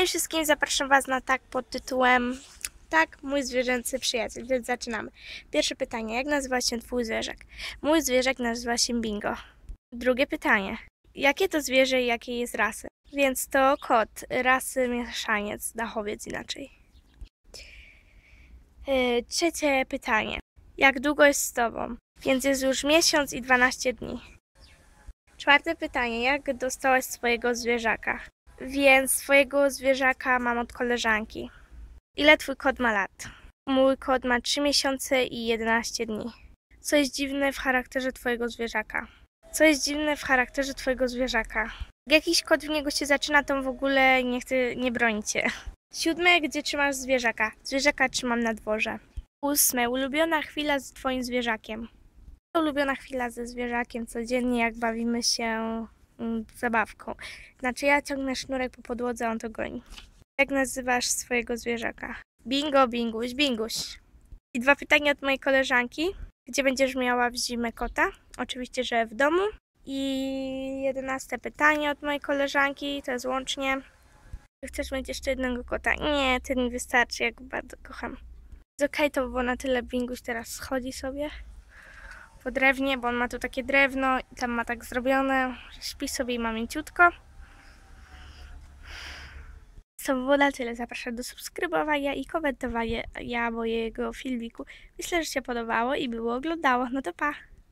Hej wszystkim, zapraszam Was na tak pod tytułem Tak, mój zwierzęcy przyjaciel, więc zaczynamy. Pierwsze pytanie, jak nazywa się Twój zwierzak? Mój zwierzak nazywa się Bingo. Drugie pytanie, jakie to zwierzę i jakiej jest rasy? Więc to kot, rasy mieszaniec, dachowiec inaczej. Yy, trzecie pytanie, jak długo jest z Tobą? Więc jest już miesiąc i 12 dni. Czwarte pytanie, jak dostałaś swojego zwierzaka? Więc swojego zwierzaka mam od koleżanki. Ile twój kot ma lat? Mój kot ma 3 miesiące i 11 dni. Co jest dziwne w charakterze twojego zwierzaka? Co jest dziwne w charakterze twojego zwierzaka? Jak jakiś kot w niego się zaczyna, to w ogóle nie chce, nie broni cię. Siódme, gdzie trzymasz zwierzaka? Zwierzaka trzymam na dworze. Ósme, ulubiona chwila z twoim zwierzakiem. Ulubiona chwila ze zwierzakiem codziennie, jak bawimy się zabawką. Znaczy ja ciągnę sznurek po podłodze, a on to goni. Jak nazywasz swojego zwierzaka? Bingo, binguś, binguś. I dwa pytania od mojej koleżanki. Gdzie będziesz miała w zimę kota? Oczywiście, że w domu. I jedenaste pytanie od mojej koleżanki, to jest łącznie. Czy Chcesz mieć jeszcze jednego kota? Nie, ten mi wystarczy, jak bardzo kocham. Okej, to by było na tyle. Binguś teraz schodzi sobie po drewnie, bo on ma tu takie drewno i tam ma tak zrobione, śpi sobie i ma mięciutko. To było na tyle. Zapraszam do subskrybowania i komentowania mojego filmiku. Myślę, że się podobało i było oglądało. No to pa!